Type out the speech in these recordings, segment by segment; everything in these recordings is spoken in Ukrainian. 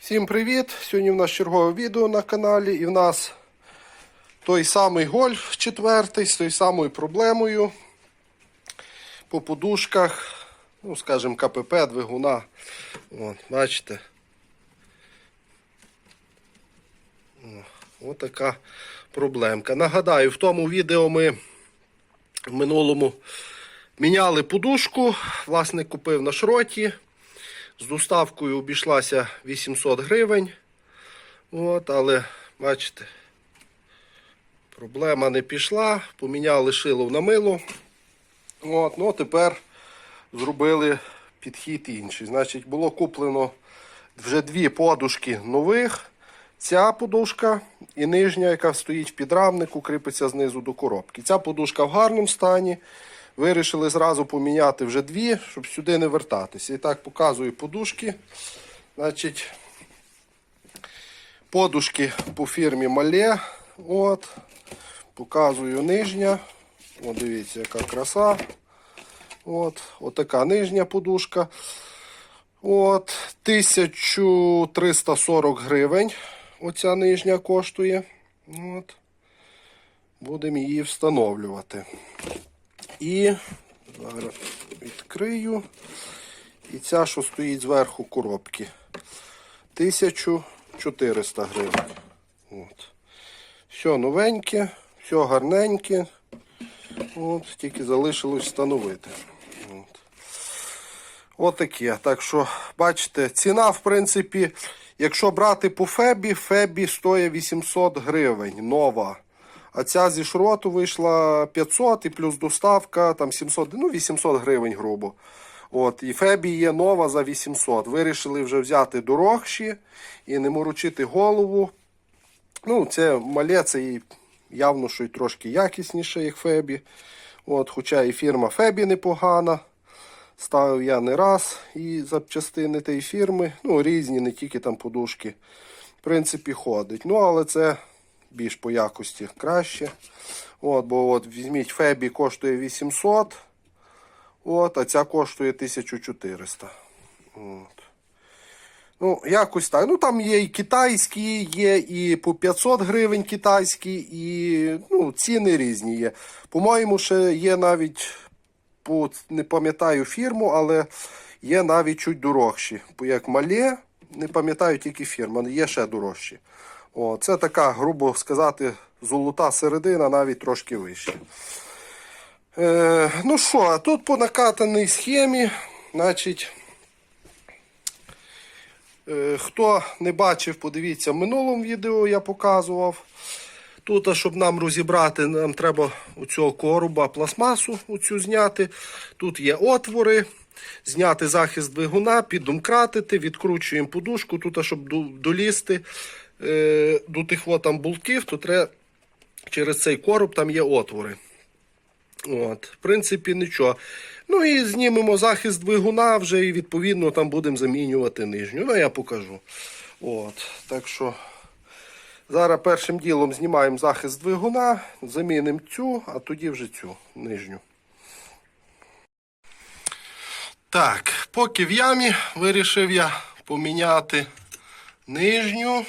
Всім привіт! Сьогодні в нас чергове відео на каналі і в нас той самий гольф четвертий з тою самою проблемою по подушках, ну скажімо, КПП, двигуна. От, бачите. О, Отака проблемка. Нагадаю, в тому відео ми в минулому міняли подушку. Власник купив на шроті. З доставкою обійшлася 800 гривень. От, але бачите, проблема не пішла. Поміняли шило на мило. От, ну тепер зробили підхід інший. Значить, було куплено вже дві подушки нових. Ця подушка і нижня, яка стоїть в підрамнику, кріпиться знизу до коробки. Ця подушка в гарному стані. Вирішили зразу поміняти вже дві, щоб сюди не вертатися. І так показую подушки. Значить, подушки по фірмі Мале. От. Показую нижня. О, дивіться, яка краса. От. Отака нижня подушка. От. 1340 гривень. Оця нижня коштує. От. Будемо її встановлювати. І зараз відкрию. І ця, що стоїть зверху коробки. 1400 гривень. От. Все новеньке, все гарненьке. От, тільки залишилось встановити. От. Отаке. Так що, бачите, ціна, в принципі, якщо брати по Фебі, Фебі стоїть 800 гривень. Нова. А ця зі шроту вийшла 500 і плюс доставка там 700, ну 800 гривень грубо. От, і Фебі є нова за 800. Вирішили вже взяти дорогші і не морочити голову. Ну, це мале, це і явно, що й трошки якісніше, як Фебі. От, хоча і фірма Фебі непогана. Ставив я не раз і запчастини тієї фірми. Ну, різні, не тільки там подушки. В принципі, ходить. Ну, але це більш по якості краще. От, бо от візьміть Фебі коштує 800. От, а ця коштує 1400. От. Ну, якось так. Ну, там є і китайські, є і по 500 гривень китайські, і ну, ціни різні є. По-моєму, ще є навіть, не пам'ятаю фірму, але є навіть чуть дорожчі. Як мале, не пам'ятаю тільки фірму, є ще дорожчі. О, це така, грубо сказати, золота середина, навіть трошки вища. Е, ну що, а тут по накатаній схемі, значить. Е, Хто не бачив, подивіться в минулому відео я показував. Тут, щоб нам розібрати, нам треба у цього коруба пластмасу оцю зняти. Тут є отвори. Зняти захист двигуна, піддомкратити, відкручуємо подушку. Тут, щоб долізти до тих от там болтів, то треба через цей короб там є отвори. От, в принципі, нічого. Ну і знімемо захист двигуна вже і відповідно там будемо замінювати нижню. Ну, я покажу. От, так що зараз першим ділом знімаємо захист двигуна, замінимо цю, а тоді вже цю нижню. Так, поки в ямі вирішив я поміняти нижню.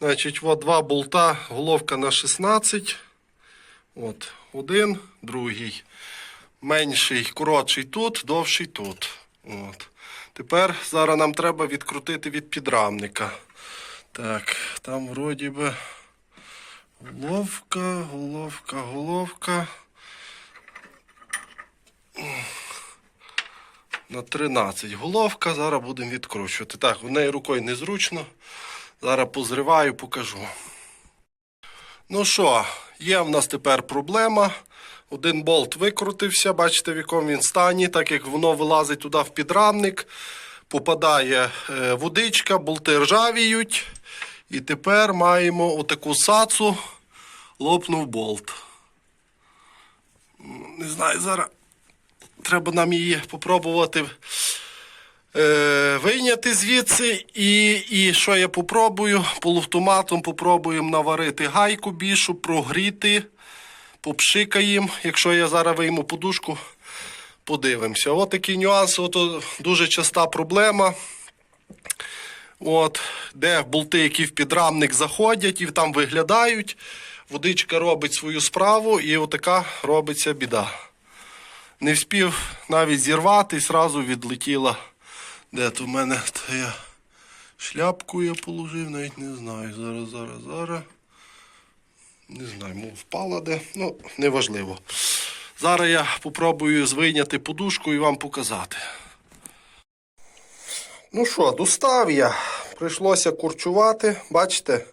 Значить, от два болта, головка на 16. От, один, другий. Менший, коротший тут, довший тут. От. Тепер зараз нам треба відкрутити від підрамника. Так, там вроді би головка, головка, головка. На 13 головка. Зараз будемо відкручувати. Так, в неї рукою незручно. Зараз позриваю, покажу. Ну що, є в нас тепер проблема. Один болт викрутився, бачите, в якому він стані, так як воно вилазить туди в підрамник, попадає е, водичка, болти ржавіють. І тепер маємо отаку сацу, лопнув болт. Не знаю, зараз треба нам її попробувати е, вийняти звідси. І, і що я попробую? Полуавтоматом попробуємо наварити гайку більшу, прогріти, попшикаємо. Якщо я зараз вийму подушку, подивимося. От такий нюанс, от дуже часта проблема. От, де болти, які в підрамник заходять і там виглядають. Водичка робить свою справу, і отака робиться біда. Не вспів навіть зірвати, і зразу відлетіла. Де то в мене та я шляпку я положив, навіть не знаю. Зараз, зараз, зараз. Не знаю, мов впала де. Ну, неважливо. Зараз я попробую звийняти подушку і вам показати. Ну що, достав я. Прийшлося курчувати. Бачите,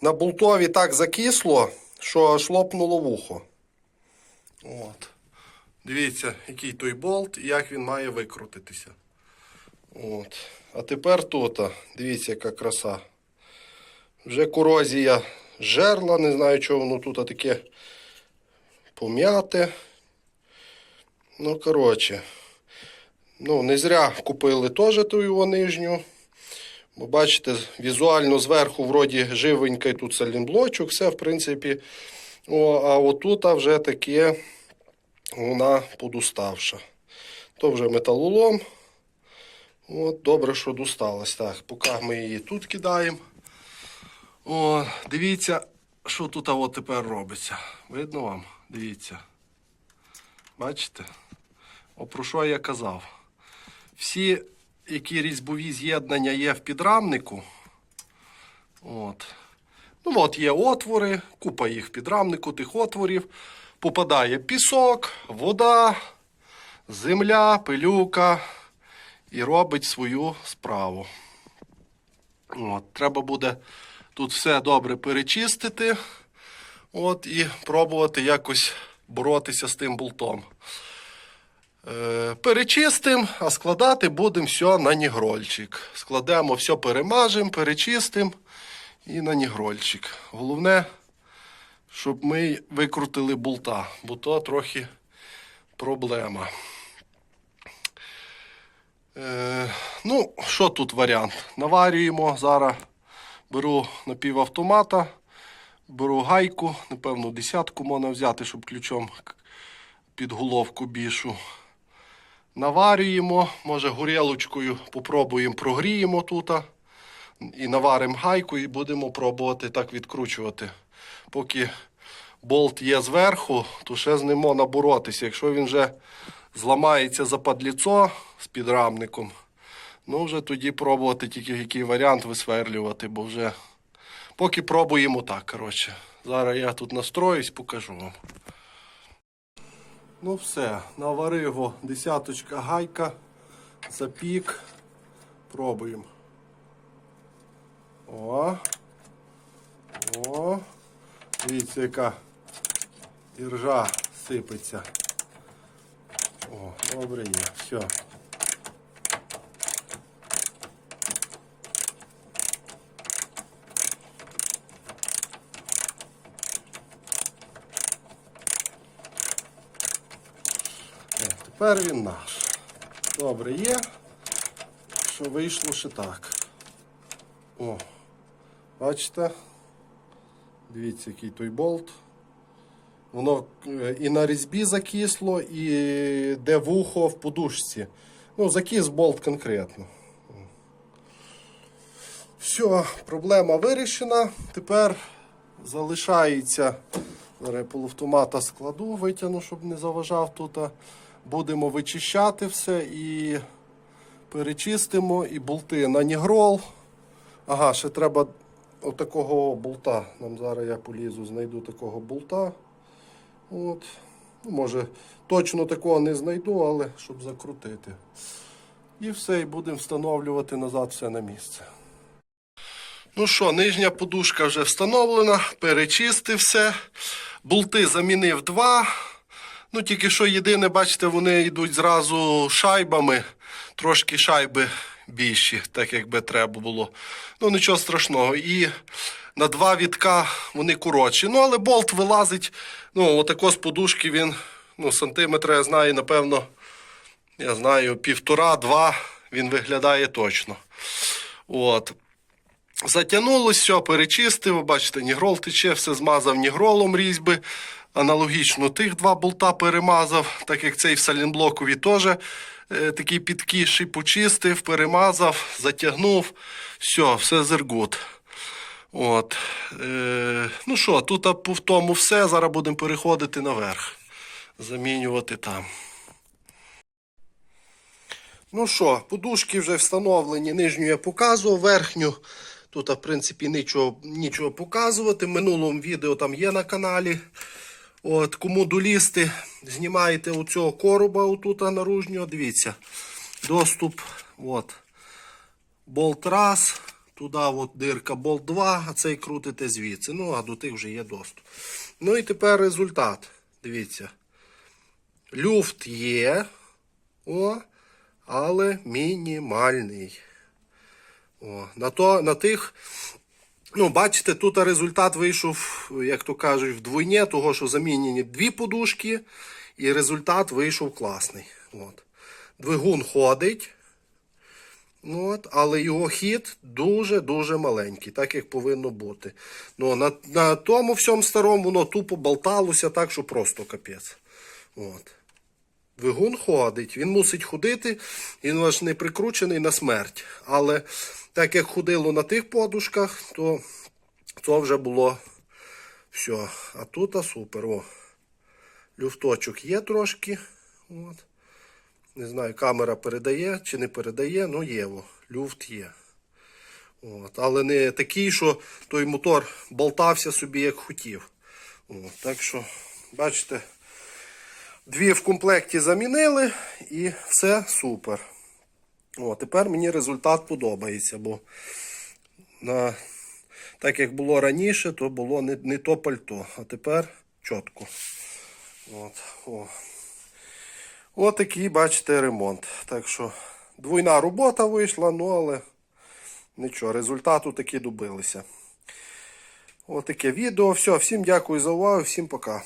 на болтові так закисло, що аж лопнуло вухо. От. Дивіться, який той болт і як він має викрутитися. От. А тепер тут, а, дивіться, яка краса. Вже корозія жерла, не знаю, чого воно тут таке пом'яте. Ну, коротше. Ну, не зря купили теж ту його нижню. Бо бачите, візуально зверху вроді живенький тут салінблочок, все, в принципі. О, а отут вже таке вона подуставша. То вже металолом. От, добре, що досталось. Так, поки ми її тут кидаємо. О, дивіться, що тут от тепер робиться. Видно вам? Дивіться. Бачите? О, про що я казав? Всі, які різьбові з'єднання є в підрамнику. От. Ну, от є отвори, купа їх в підрамнику, тих отворів. Попадає пісок, вода, земля, пилюка і робить свою справу. От, треба буде тут все добре перечистити. От, і пробувати якось боротися з тим болтом. Е, перечистимо, а складати будемо все на нігрольчик. Складемо все, перемажемо, перечистимо і на нігрольчик. Головне, щоб ми викрутили болта, бо то трохи проблема. Е, ну, що тут варіант? Наварюємо зараз. Беру напівавтомата, беру гайку, напевно, десятку можна взяти, щоб ключом під головку бішу. Наварюємо, може горілочкою попробуємо, прогріємо тут. І наваримо гайку і будемо пробувати так відкручувати. Поки болт є зверху, то ще з ним можна боротися. Якщо він вже зламається западліцо з підрамником, ну вже тоді пробувати тільки який варіант висверлювати, бо вже поки пробуємо так. коротше. Зараз я тут настроюсь, покажу вам. Ну все, наварив його десяточка гайка, запік. Пробуємо. О. О. Дивіться, яка іржа сипеться. О, добре є. Все. Тепер він наш. Добре є. Що вийшло ще так. О, бачите? Дивіться, який той болт. Воно е, і на різьбі закисло, і де вухо в подушці. Ну, закис болт конкретно. Все, проблема вирішена. Тепер залишається. Зараз полуавтомата складу, витягну, щоб не заважав тут. Будемо вичищати все і перечистимо і болти на нігрол. Ага, ще треба отакого болта. Нам зараз я полізу, знайду такого болта. От. Ну, Може, точно такого не знайду, але щоб закрутити. І все, і будемо встановлювати назад все на місце. Ну що, нижня подушка вже встановлена, перечистив все. Болти замінив два. Ну, тільки що єдине, бачите, вони йдуть зразу шайбами. Трошки шайби більші, так як би треба було. Ну, нічого страшного. І на два вітка вони коротші. Ну, але болт вилазить. Ну, отако з подушки він, ну, сантиметра, я знаю, напевно, я знаю, півтора-два він виглядає точно. От. Затягнулося, перечистив, бачите, нігрол тече, все змазав нігролом різьби. Аналогічно тих два болта перемазав, так як цей в салінблокові теж е, такий підкіший почистив, перемазав, затягнув. Все, все зергут. От. Е, ну що, тут по тому все. Зараз будемо переходити наверх. Замінювати там. Ну що, подушки вже встановлені. Нижню я показував, верхню. Тут, в принципі, нічого, нічого показувати. В минулому відео там є на каналі. От, кому долізти, знімаєте у цього короба отут наружнього. Дивіться. Доступ. От. Болт раз. Туди от дирка болт 2, а цей крутите звідси. Ну, а до тих вже є доступ. Ну і тепер результат. Дивіться. Люфт є. О, але мінімальний. О, на, то, на тих, ну, бачите, тут результат вийшов, як то кажуть, вдвойні, того, що замінені дві подушки, і результат вийшов класний. От. Двигун ходить, от, але його хід дуже-дуже маленький, так як повинно бути. Ну, на, на тому всьому старому воно тупо болталося так, що просто капець. От. Двигун ходить, він мусить ходити, він ваш не прикручений на смерть. Але так як ходило на тих подушках, то то вже було все. А тут а супер. О. Люфточок є трошки. От. Не знаю, камера передає чи не передає, ну є. О. Люфт є. От. Але не такий, що той мотор болтався собі як хотів. От. Так що, бачите. Дві в комплекті замінили і все супер. О, тепер мені результат подобається, бо на, так як було раніше, то було не, не то пальто, а тепер чітко. От, о. От такий, бачите, ремонт. Так що двойна робота вийшла, ну але нічого, результату таки добилися. Отаке відео. Все, всім дякую за увагу, всім пока.